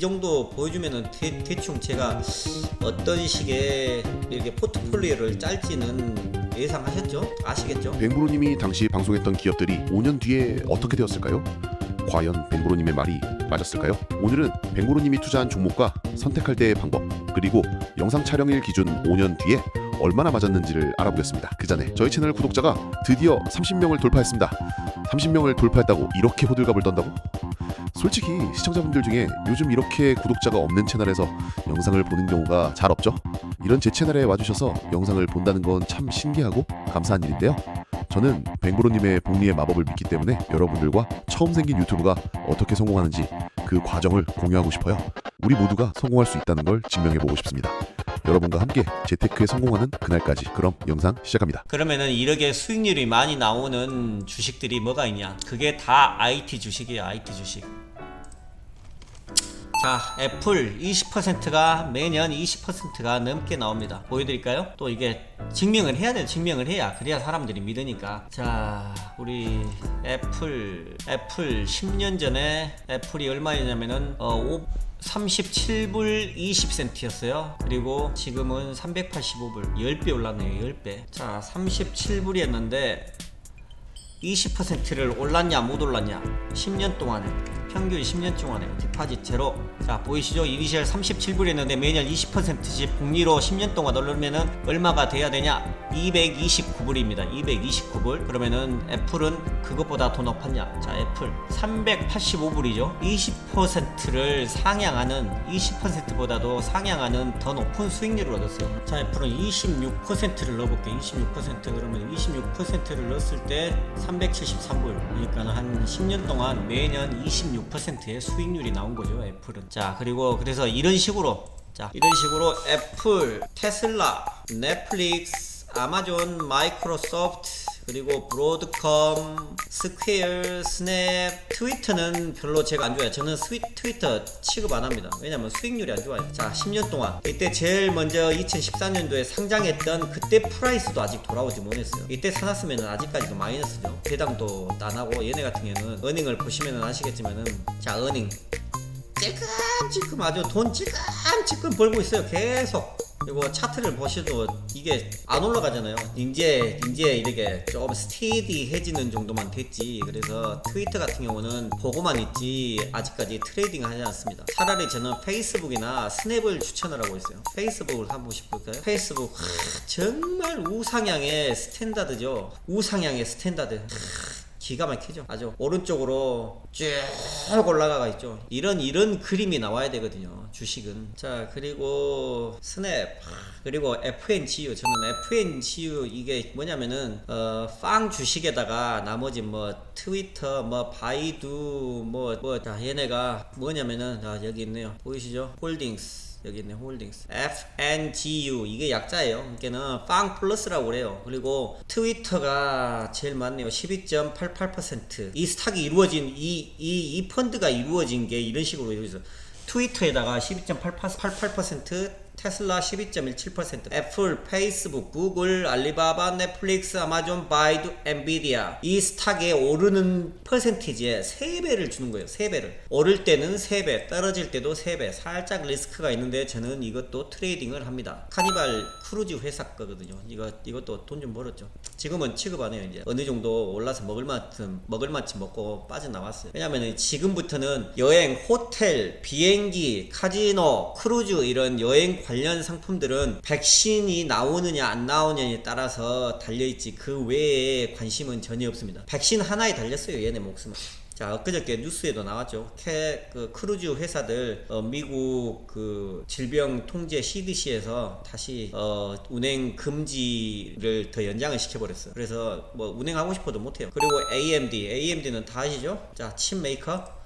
이 정도 보여주면은 대, 충 제가 어떤 식의 이렇게 포트폴리오를 짤지는 예상하셨죠? 아시겠죠? 뱅브로님이 당시 방송했던 기업들이 5년 뒤에 어떻게 되었을까요? 과연 뱅브로님의 말이 맞았을까요? 오늘은 뱅브로님이 투자한 종목과 선택할 때의 방법 그리고 영상 촬영일 기준 5년 뒤에 얼마나 맞았는지를 알아보겠습니다. 그 전에 저희 채널 구독자가 드디어 30명을 돌파했습니다. 30명을 돌파했다고 이렇게 호들갑을 떤다고? 솔직히 시청자분들 중에 요즘 이렇게 구독자가 없는 채널에서 영상을 보는 경우가 잘 없죠? 이런 제 채널에 와주셔서 영상을 본다는 건 참 신기하고 감사한 일인데요. 저는 뱅브로님의 복리의 마법을 믿기 때문에 여러분들과 처음 생긴 유튜브가 어떻게 성공하는지 그 과정을 공유하고 싶어요. 우리 모두가 성공할 수 있다는 걸 증명해보고 싶습니다. 여러분과 함께 재테크에 성공하는 그날까지 그럼 영상 시작합니다. 그러면은 이렇게 수익률이 많이 나오는 주식들이 뭐가 있냐? 그게 다 IT 주식이에요. IT 주식. 자, 애플 20%가 매년 20%가 넘게 나옵니다. 보여드릴까요? 또 이게 증명을 해야 돼요. 증명을 해야. 그래야 사람들이 믿으니까. 자, 우리 애플, 애플 10년 전에 애플이 얼마였냐면은, 어, 5, 37불 20센트였어요. 그리고 지금은 385불. 10배 올랐네요. 10배. 자, 37불이었는데, 20%를 올랐냐 못 올랐냐 10년 동안에 평균 10년 동안에 디파짓 제로. 자 보이시죠? 이니셜 37불이었는데 매년 20%씩 복리로 10년 동안 오르면은 얼마가 돼야 되냐? 229불입니다. 229불. 그러면은 애플은 그것보다 더 높았냐? 자 애플. 385불이죠. 20%를 상향하는 20%보다도 상향하는 더 높은 수익률을 얻었어요. 자 애플은 26%를 넣어볼게요. 26% 그러면 26%를 넣었을 때 373불. 그러니까 한 10년 동안 매년 26%의 수익률이 나온 거죠 애플은. 자 그리고 그래서 이런 식으로 자 이런 식으로 애플 테슬라 넷플릭스 아마존 마이크로소프트 그리고 브로드컴 스퀘어 스냅 트위터는 별로 제가 안 좋아해요. 저는 스윗 트위터 취급 안 합니다. 왜냐면 수익률이 안 좋아요. 자 10년 동안. 이때 제일 먼저 2014년도에 상장했던 그때 프라이스도 아직 돌아오지 못했어요. 이때 사놨으면 아직까지도 마이너스죠. 배당도 안 하고 얘네 같은 경우는 어닝을 보시면 아시겠지만은 자 어닝 찔끔찔끔 아주 돈 찔끔찔끔 벌고 있어요. 계속 그리고 차트를 보셔도 이게 안 올라가잖아요. 이제 이제 이렇게 좀 스테디해지는 정도만 됐지. 그래서 트위터 같은 경우는 보고만 있지 아직까지 트레이딩 하지 않습니다. 차라리 저는 페이스북이나 스냅을 추천을 하고 있어요. 페이스북을 한번 보실까요? 페이스북 하, 정말 우상향의 스탠다드죠. 우상향의 스탠다드. 하, 기가 막히죠. 아주 오른쪽으로 쭉 올라가가 있죠. 이런 이런 그림이 나와야 되거든요. 주식은. 자 그리고 스냅 그리고 FNGU 저는 FNGU 이게 뭐냐면은 어 빵 주식에다가 나머지 뭐 트위터 뭐 바이두 뭐뭐 자 얘네가 뭐냐면은 자 여기 있네요. 보이시죠? 홀딩스. 여기 있네 홀딩스. FNGU 이게 약자예요. 이게는 빵 플러스라고 그래요. 그리고 트위터가 제일 많네요. 12.88%이 스탁이 이루어진 이, 이, 이 펀드가 이루어진 게 이런 식으로 이루어져. 트위터에다가 12.88% 테슬라 12.17%, 애플, 페이스북, 구글, 알리바바, 넷플릭스, 아마존, 바이두, 엔비디아 이 스탁에 오르는 퍼센티지에 3배를 주는 거예요. 3배를. 오를 때는 3배, 떨어질 때도 3배. 살짝 리스크가 있는데 저는 이것도 트레이딩을 합니다. 카니발 크루즈 회사 거거든요. 이거 이것도 돈 좀 벌었죠. 지금은 취급 안 해요. 이제 어느 정도 올라서 먹을 만큼 먹을 만큼 먹고 빠져나왔어요. 왜냐면 지금부터는 여행, 호텔, 비행기, 카지노, 크루즈 이런 여행 관련 상품들은 백신이 나오느냐 안 나오느냐에 따라서 달려있지 그 외에 관심은 전혀 없습니다. 백신 하나에 달렸어요 얘네 목숨은. 자, 엊그저께 뉴스에도 나왔죠. 캐, 그, 크루즈 회사들, 어, 미국 그 질병 통제 CDC에서 다시, 어, 운행 금지를 더 연장을 시켜버렸어요. 그래서 뭐, 운행하고 싶어도 못해요. 그리고 AMD, AMD는 다 아시죠? 자, 칩 메이커.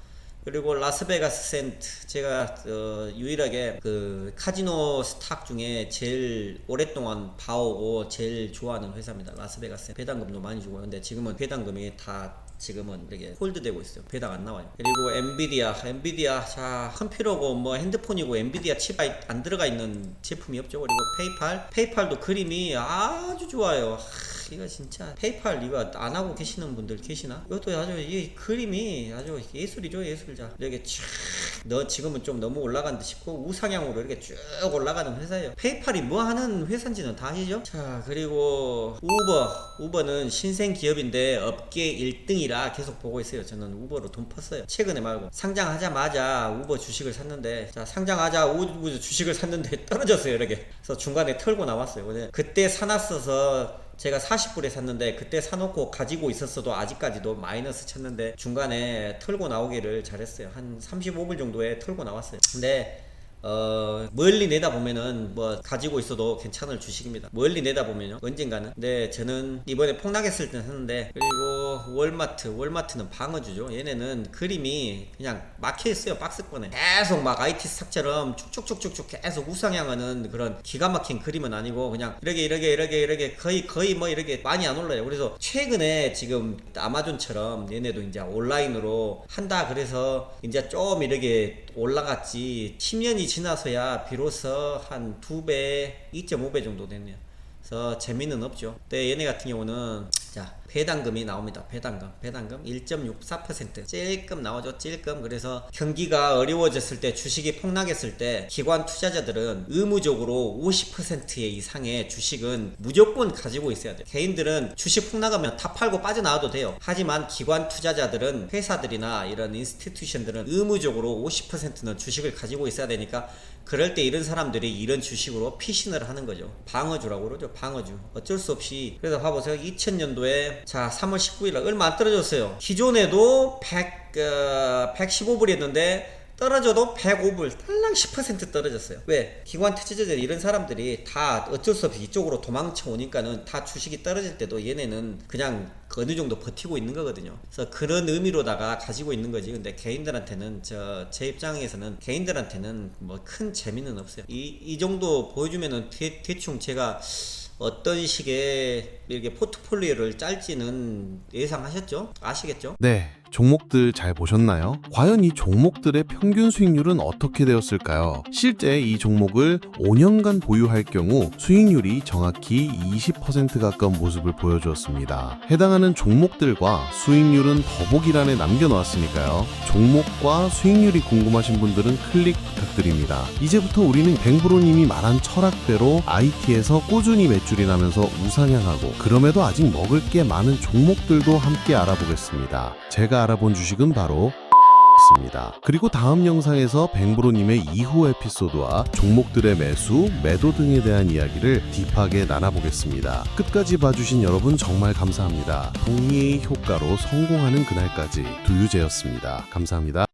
그리고 라스베가스 센트. 제가 어, 유일하게 그 카지노 스탁 중에 제일 오랫동안 봐오고 제일 좋아하는 회사입니다. 라스베가스 센트. 배당금도 많이 주고 근데 지금은 배당금이 다 지금은 이렇게 홀드되고 있어요. 배당 안 나와요. 그리고 엔비디아. 엔비디아 자 컴퓨터고 뭐 핸드폰이고 엔비디아 칩 안 들어가 있는 제품이 없죠. 그리고 페이팔. 페이팔도 그림이 아주 좋아요. 하, 이거 진짜 페이팔 이거 안 하고 계시는 분들 계시나? 이것도 아주 이 그림이 아주 예술이죠 예술자. 이렇게 쫙너 지금은 좀 너무 올라간 듯 싶고 우상향으로 이렇게 쭉 올라가는 회사예요. 페이팔이 뭐 하는 회사인지는 다 아시죠? 자 그리고 우버. 우버는 신생 기업인데 업계 1등이라 계속 보고 있어요. 저는 우버로 돈 펐어요. 최근에 말고. 상장하자마자 우버 주식을 샀는데 자 상장하자 우버 주식을 샀는데 떨어졌어요 이렇게. 그래서 중간에 털고 나왔어요. 그때 사놨어서 제가 40불에 샀는데 그때 사놓고 가지고 있었어도 아직까지도 마이너스 쳤는데 중간에 털고 나오기를 잘했어요. 한 35불 정도에 털고 나왔어요. 근데 어 멀리 내다보면은 뭐 가지고 있어도 괜찮을 주식입니다. 멀리 내다보면요 언젠가는. 근데 저는 이번에 폭락했을 때 샀는데 그리고 월마트 월마트는 방어주죠. 얘네는 그림이 그냥 막혀 있어요 박스권에 계속 막 IT 스탁처럼 쭉쭉쭉쭉쭉 계속 우상향하는 그런 기가 막힌 그림은 아니고 그냥 이렇게 이렇게 이렇게 이렇게 거의 거의 뭐 이렇게 많이 안 올라요. 그래서 최근에 지금 아마존처럼 얘네도 이제 온라인으로 한다 그래서 이제 좀 이렇게 올라갔지 10년이 지나서야 비로소 한 2배, 2.5배 정도 됐네요. 그래서 재미는 없죠. 근데 얘네 같은 경우는 자 배당금이 나옵니다. 배당금, 배당금 1.64% 찔끔 나오죠. 찔끔 그래서 경기가 어려워졌을 때 주식이 폭락했을 때 기관 투자자들은 의무적으로 50% 이상의 주식은 무조건 가지고 있어야 돼요. 개인들은 주식 폭락하면 다 팔고 빠져나와도 돼요. 하지만 기관 투자자들은 회사들이나 이런 인스티튜션들은 의무적으로 50%는 주식을 가지고 있어야 되니까 그럴 때 이런 사람들이 이런 주식으로 피신을 하는 거죠. 방어주라고 그러죠. 방어주. 어쩔 수 없이. 그래서 봐보세요. 2000년도에 자 3월 19일 얼마 안 떨어졌어요. 기존에도 100, 어, 115불이었는데 떨어져도 105불, 딸랑 10% 떨어졌어요. 왜? 기관 투자자들 이런 사람들이 다 어쩔 수 없이 이쪽으로 도망쳐 오니까는 다 주식이 떨어질 때도 얘네는 그냥 어느 정도 버티고 있는 거거든요. 그래서 그런 의미로다가 가지고 있는 거지. 근데 개인들한테는 저 제 입장에서는 개인들한테는 뭐 큰 재미는 없어요. 이, 이 정도 보여주면은 대, 대충 제가 어떤 식의 이렇게 포트폴리오를 짤지는 예상하셨죠? 아시겠죠? 네, 종목들 잘 보셨나요? 과연 이 종목들의 평균 수익률은 어떻게 되었을까요? 실제 이 종목을 5년간 보유할 경우 수익률이 정확히 20% 가까운 모습을 보여주었습니다. 해당하는 종목들과 수익률은 더보기란에 남겨놓았으니까요. 종목과 수익률이 궁금하신 분들은 클릭 부탁드립니다. 이제부터 우리는 뱅브로님이 말한 철학대로 IT에서 꾸준히 매출이 나면서 우상향하고 그럼에도 아직 먹을 게 많은 종목들도 함께 알아보겠습니다. 제가 알아본 주식은 바로 있습니다. 그리고 다음 영상에서 뱅브로님의 이후 에피소드와 종목들의 매수, 매도 등에 대한 이야기를 딥하게 나눠보겠습니다. 끝까지 봐주신 여러분 정말 감사합니다. 동의의 효과로 성공하는 그날까지 두유제였습니다. 감사합니다.